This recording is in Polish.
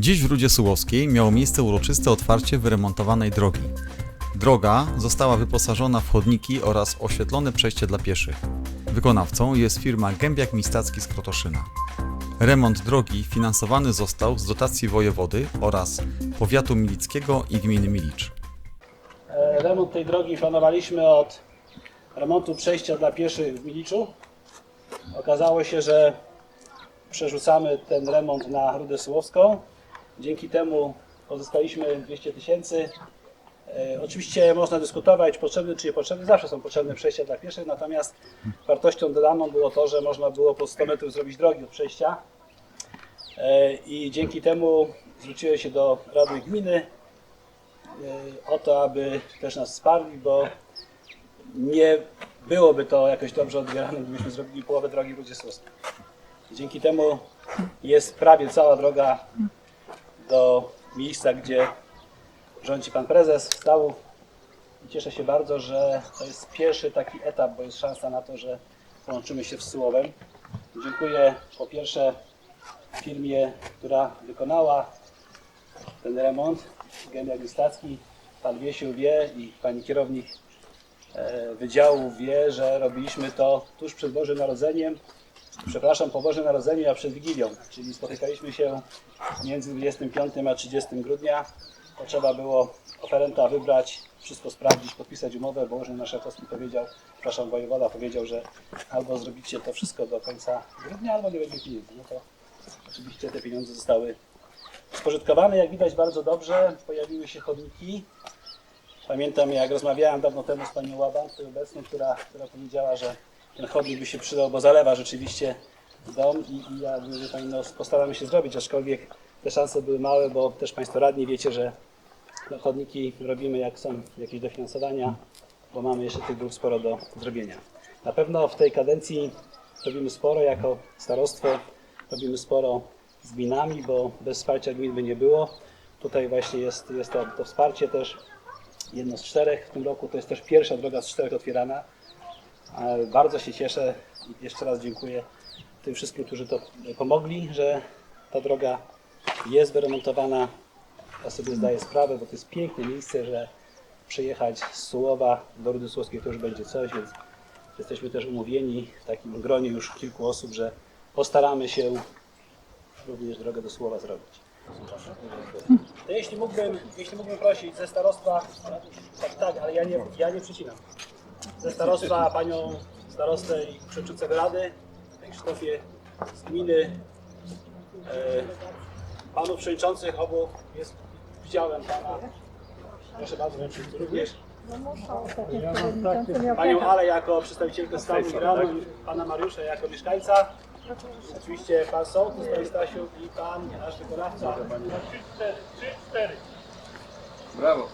Dziś w Rudzie Sułowskiej miało miejsce uroczyste otwarcie wyremontowanej drogi. Droga została wyposażona w chodniki oraz oświetlone przejście dla pieszych. Wykonawcą jest firma Gębiak Mistacki z Krotoszyna. Remont drogi finansowany został z dotacji wojewody oraz powiatu milickiego i gminy Milicz. E, Remont tej drogi planowaliśmy od remontu przejścia dla pieszych w Miliczu. Okazało się, że przerzucamy ten remont na Rudę Słowską. Dzięki temu pozyskaliśmy 200 tysięcy. E, Oczywiście można dyskutować, potrzebne czy niepotrzebne, zawsze są potrzebne przejścia dla pieszych, natomiast wartością dodaną było to, że można było po 100 metrów zrobić drogi od przejścia. E, I dzięki temu zwróciłem się do Rady Gminy, e, o to, aby też nas wsparli, bo nie byłoby to jakoś dobrze odbierane, gdybyśmy zrobili połowę drogi w Rudzie. Dzięki temu jest prawie cała droga do miejsca, gdzie rządzi pan prezes stału. I Cieszę się bardzo, że to jest pierwszy taki etap, bo jest szansa na to, że połączymy się z Sułowem. Dziękuję po pierwsze firmie, która wykonała ten remont, Gębiak Listacki, pan Wiesiu wie i pani kierownik e, wydziału wie, że robiliśmy to tuż przed Bożym Narodzeniem, przepraszam, po Bożym Narodzeniu, a przed Wigilią, czyli spotykaliśmy się między 25 a 30 grudnia. To trzeba było oferenta wybrać, wszystko sprawdzić, podpisać umowę, bo Urząd Marszałkowski powiedział, przepraszam, wojewoda powiedział, że albo zrobicie to wszystko do końca grudnia, albo nie będzie pieniędzy. No to oczywiście te pieniądze zostały spożytkowane, jak widać bardzo dobrze, pojawiły się chodniki. Pamiętam jak rozmawiałem dawno temu z panią Łaban, obecną, która, która powiedziała, że ten chodnik by się przydał, bo zalewa rzeczywiście dom i, i ja mówię, pani, no, postaramy się zrobić, aczkolwiek te szanse były małe, bo też państwo radni wiecie, że no, chodniki robimy jak są jakieś dofinansowania, bo mamy jeszcze tych dróg sporo do zrobienia. Na pewno w tej kadencji robimy sporo jako starostwo, robimy sporo z gminami, bo bez wsparcia gmin by nie było. Tutaj właśnie jest, jest to, to wsparcie też, jedno z czterech w tym roku, to jest też pierwsza droga z czterech otwierana. Bardzo się cieszę i jeszcze raz dziękuję tym wszystkim, którzy to pomogli, że ta droga jest wyremontowana. Ja sobie zdaję sprawę, bo to jest piękne miejsce, że przyjechać z Sułowa do Rudy Słowskiej to już będzie coś, więc jesteśmy też umówieni w takim gronie już kilku osób, że postaramy się również drogę do Słowa zrobić. To jeśli mógłbym, jeśli mógłbym prosić ze starostwa, tak, tak, ale ja nie, ja nie przycinam. Ze starostwa panią starostę i przewodniczącego rady, Krzysztofie z gminy, e, panów przewodniczących obu jest, widziałem pana, proszę bardzo, wiem, czy również. Panią Ale jako przedstawicielkę stanu i rady, pana Mariusza jako mieszkańca. Oczywiście pan sołtys, pan Stasiu i pan nasz wykonawca. Brawo.